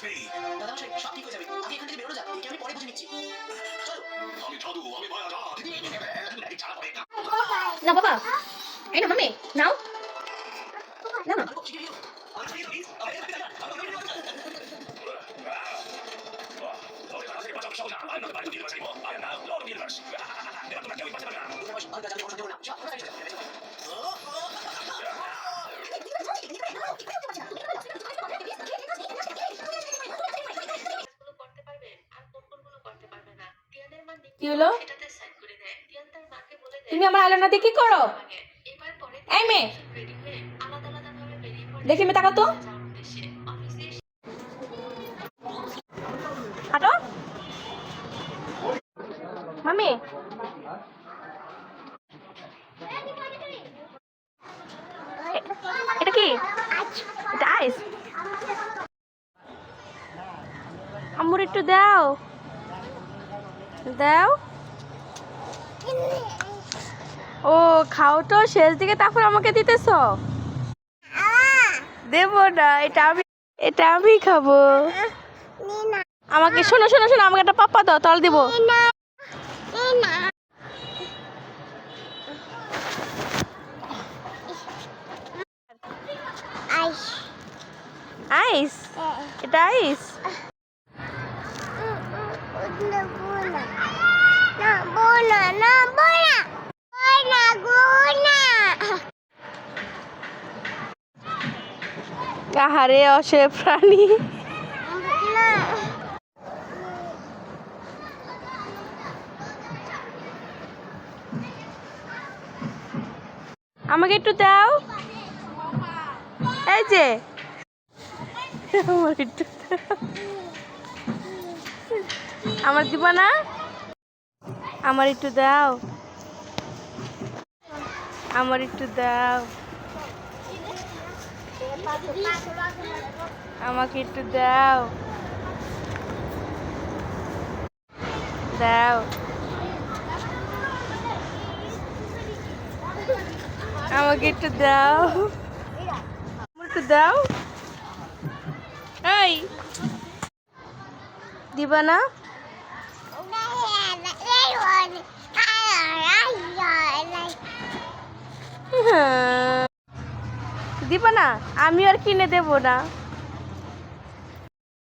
আসবেই। দাদা মশাই সব ঠিক হয়ে যাবে। আগে এখান থেকে বেরোনো যাক একে আমি পরে বুঝে নিচ্ছি। চলো। আমি জাদু আমি মায়াজাল এই ছাড়া পড়ে না। না বাবা। এই না মামি নাও। না না। I'm not going to be able to do it. কি হলো? তুমি আমার আয়লানা দিয়ে কি করো? এই মেয়ে। দেখি মেয়ে তাকাও তো যাওয়ার উদ্দেশ্যে অফিসে এসে হাঁটো। মামি। এটা কি? এটা আইস আম্মুর একটু দাও। দাও। ও খাও তো শেষ দিকে তারপর আমাকে দিতেছ? দেবো না এটা আমি এটা আমি খাব। আমাকে শোনো শোনো শোনো আমাকে একটা পাপ্পা দাও তাহলে দিব। আইস। এটা আইস? আহারে অসে প্রাণী? আমাকে একটু দাও। এই যে। আমার দিব না আমার একটু দাও। আমার একটু দাও। আমাকে একটু দাও। দাও। আমাকে একটু দাও। একটু দাও। এই। দিবা না? দিবা না? আমি আর কিনে দেবো না।